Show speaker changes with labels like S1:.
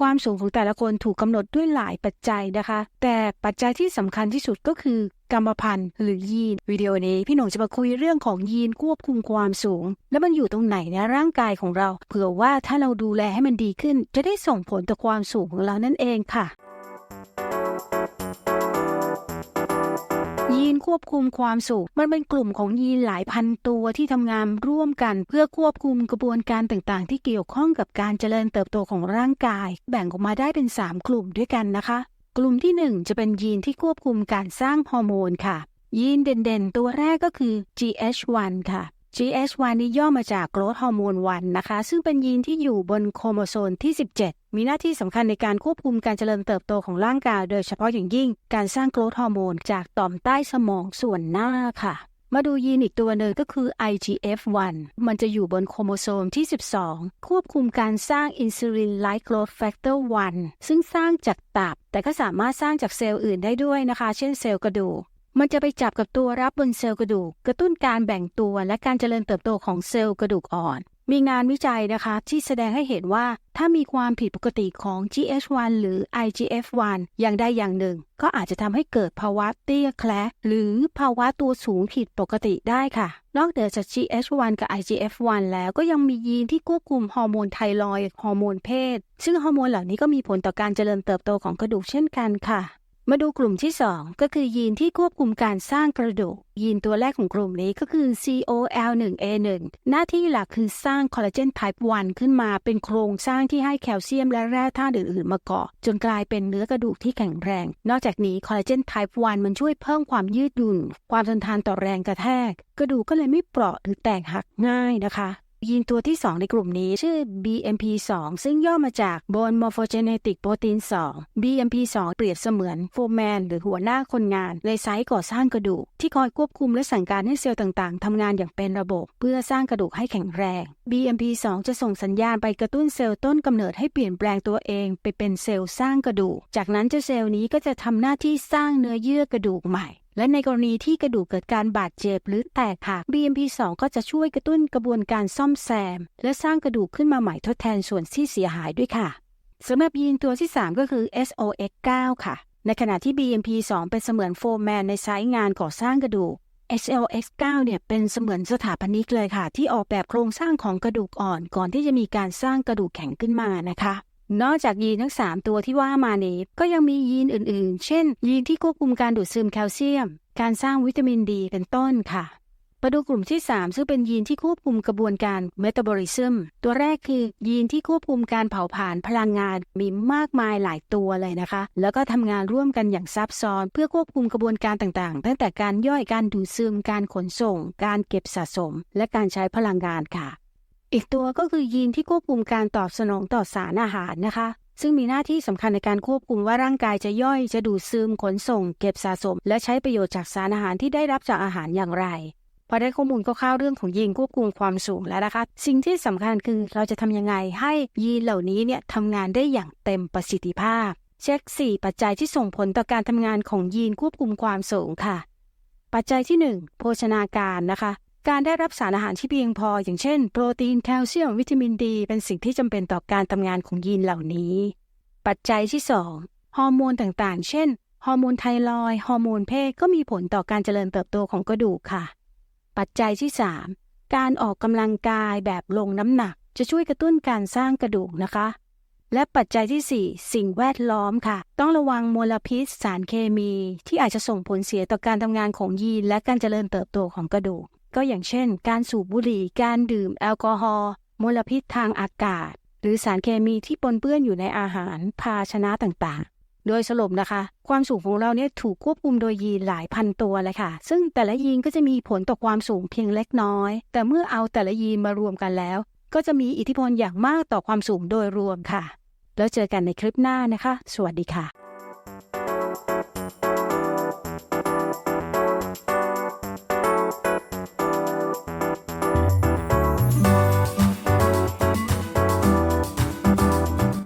S1: ความสูงของแต่ละคนถูกกำหนดด้วยหลายปัจจัยนะคะ แต่ปัจจัยที่สำคัญที่สุดก็คือกรรมพันธุ์หรือยีน วิดีโอนี้พี่หนงจะมาคุยเรื่องของยีนควบคุมความสูง แล้วมันอยู่ตรงไหนในร่างกายของเรา เผื่อว่าถ้าเราดูแลให้มันดีขึ้น จะได้ส่งผลต่อความสูงของเรานั่นเองค่ะ ควบคุมความสูงมันเป็นกลุ่มของยีนหลายพันตัวที่ทำงานร่วมกัน เพื่อควบคุมกระบวนการต่างๆ ที่เกี่ยวข้องกับการเจริญเติบโตของร่างกาย แบ่งออกมาได้เป็น 3 กลุ่มด้วยกันนะคะ กลุ่มที่ 1 จะเป็นยีนที่ควบคุมการสร้างฮอร์โมนค่ะ ยีนเด่นๆ ตัวแรกก็คือ GH1 ค่ะ GH1 นี้ย่อมาจาก growth hormone 1นะคะ ซึ่งเป็นยีนที่อยู่บนโครโมโซมที่ 17 มีหน้าที่สำคัญในการควบคุมการเจริญเติบโตของร่างกาย โดยเฉพาะอย่างยิ่ง การสร้าง growth hormone จากต่อมใต้สมองส่วนหน้าค่ะมาดูยีนอีกตัวหนึ่งก็คือ IGF-1 มันจะอยู่บนโครโมโซมที่ 12 ควบคุมการสร้าง insulin like growth factor 1ซึ่งสร้างจากตับ แต่ก็สามารถสร้างจากเซลล์อื่นได้ด้วยนะคะ เช่นเซลล์กระดูก มันจะไปจับกับตัวรับบนเซลล์กระดูก กระตุ้นการแบ่งตัวและการเจริญเติบโตของเซลล์กระดูกอ่อน มีงานวิจัยนะคะที่แสดงให้เห็นว่าถ้ามีความผิดปกติของ GH1 หรือ IGF1 อย่างใดอย่างหนึ่ง ก็อาจจะทำให้เกิดภาวะเตี้ยแคละหรือภาวะตัวสูงผิดปกติได้ค่ะ นอกเหนือจาก GH1 กับ IGF1 แล้วก็ยังมียีนที่ควบคุมฮอร์โมนไทรอยด์ฮอร์โมนเพศ ซึ่งฮอร์โมนเหล่านี้ก็มีผลต่อการเจริญเติบโตของกระดูกเช่นกันค่ะ มาดูกลุ่มที่ 2 ก็คือยีนที่ควบคุมการสร้างกระดูก ยีนตัวแรกของกลุ่มนี้ก็คือ COL1A1 หน้าที่หลักคือสร้างคอลลาเจนไทป์1ขึ้นมาเป็นโครงสร้างที่ให้แคลเซียมและแร่ธาตุอื่นๆมาเกาะจนกลายเป็นเนื้อกระดูกที่แข็งแรง นอกจากนี้คอลลาเจนไทป์1มันช่วยเพิ่มความยืดหยุ่น ความทนทานต่อแรงกระแทก กระดูกก็เลยไม่เปราะหรือแตกหักง่ายนะคะ ยีนตัวที่ 2 ในกลุ่มนี้ชื่อ BMP2 ซึ่งย่อมาจาก Bone Morphogenetic Protein 2 BMP2 เปรียบเสมือนโฟร์แมนหรือหัวหน้าคนงาน ในไซต์ก่อสร้างกระดูก ที่คอยควบคุมและสั่งการให้เซลล์ต่างๆทำงานอย่างเป็นระบบ เพื่อสร้างกระดูกให้แข็งแรง BMP2 จะส่งสัญญาณไปกระตุ้นเซลล์ต้นกำเนิดให้เปลี่ยนแปลงตัวเอง ไปเป็นเซลล์สร้างกระดูก จากนั้นเจ้าเซลล์นี้ก็จะทำหน้าที่สร้างเนื้อเยื่อกระดูกใหม่ และในกรณีที่กระดูกเกิดการบาดเจ็บหรือแตกหัก BMP2 ก็จะช่วยกระตุ้นกระบวนการซ่อมแซม และสร้างกระดูกขึ้นมาใหม่ทดแทนส่วนที่เสียหายด้วยค่ะสำหรับยีนตัวที่ 3 ก็คือ SOX9 ค่ะ ในขณะที่ BMP2 เป็นเสมือนโฟร์แมนในไซต์งานก่อสร้างกระดูก SLX9 เนี่ยเป็นเสมือนสถาปนิกเลยค่ะ ที่ออกแบบโครงสร้างของกระดูกอ่อนก่อนที่จะมีการสร้างกระดูกแข็งขึ้นมานะคะ นอกจากยีนทั้ง 3 ตัวที่ว่ามานี้ ก็ยังมียีนอื่นๆ เช่น ยีนที่ควบคุมการดูดซึมแคลเซียม การสร้างวิตามินดีเป็นต้นค่ะมาดูกลุ่มที่ 3 ซึ่งเป็นยีนที่ควบคุมกระบวนการเมตาบอลิซึมตัวแรกคือ ยีนที่ควบคุมการเผาผลาญพลังงานมีมากมายหลายตัวเลยนะคะ แล้วก็ทำงานร่วมกันอย่างซับซ้อน เพื่อควบคุมกระบวนการต่างๆ ตั้งแต่การย่อยการดูดซึมการขนส่ง การเก็บสะสม และการใช้พลังงานค่ะ อีกตัวก็คือยีนที่ควบคุมการตอบสนองต่อสารอาหารนะคะ ซึ่งมีหน้าที่สำคัญในการควบคุมว่าร่างกายจะย่อยจะดูดซึมขนส่ง เก็บสะสม และใช้ประโยชน์จากสารอาหารที่ได้รับจากอาหารอย่างไรพอได้ข้อมูลคร่าวๆเรื่องของยีนควบคุมความสูงแล้วนะคะ สิ่งที่สำคัญคือเราจะทำยังไงให้ยีนเหล่านี้เนี่ยทำงานได้อย่างเต็มประสิทธิภาพ เช็ค 4 ปัจจัยที่ส่งผลต่อการทำงานของยีนควบคุมความสูงค่ะ ปัจจัยที่ 1 โภชนาการนะคะ การได้รับสารอาหารที่เพียงพอ อย่างเช่น โปรตีนแคลเซียมวิตามินดี เป็นสิ่งที่จำเป็นต่อการทำงานของยีนเหล่านี้ ปัจจัยที่ 2 ฮอร์โมนต่างๆ เช่น ฮอร์โมนไทรอยฮอร์โมนเพศก็มีผลต่อการเจริญเติบโตของกระดูกค่ะ ปัจจัยที่ 3 การออกกำลังกายแบบลงน้ำหนัก จะช่วยกระตุ้นการสร้างกระดูกนะคะ และปัจจัยที่ 4 สิ่งแวดล้อมค่ะ ต้องระวังมลพิษ สารเคมี ที่อาจจะส่งผลเสียต่อการทำงานของยีน และการเจริญเติบโตของกระดูก ก็อย่างเช่น การสูบบุหรี่ การดื่มแอลกอฮอล์มลพิษทางอากาศ หรือสารเคมีที่ปนเปื้อนอยู่ในอาหารภาชนะต่างๆ โดยสรุปนะคะ ความสูงของเราเนี่ยถูกควบคุมโดยยีนหลายพันตัวเลยค่ะ ซึ่งแต่ละยีนก็จะมีผลต่อความสูงเพียงเล็กน้อย แต่เมื่อเอาแต่ละยีนมารวมกันแล้ว ก็จะมีอิทธิพลอย่างมากต่อความสูงโดยรวมค่ะ แล้วเจอกันในคลิปหน้านะคะ สวัสดีค่ะ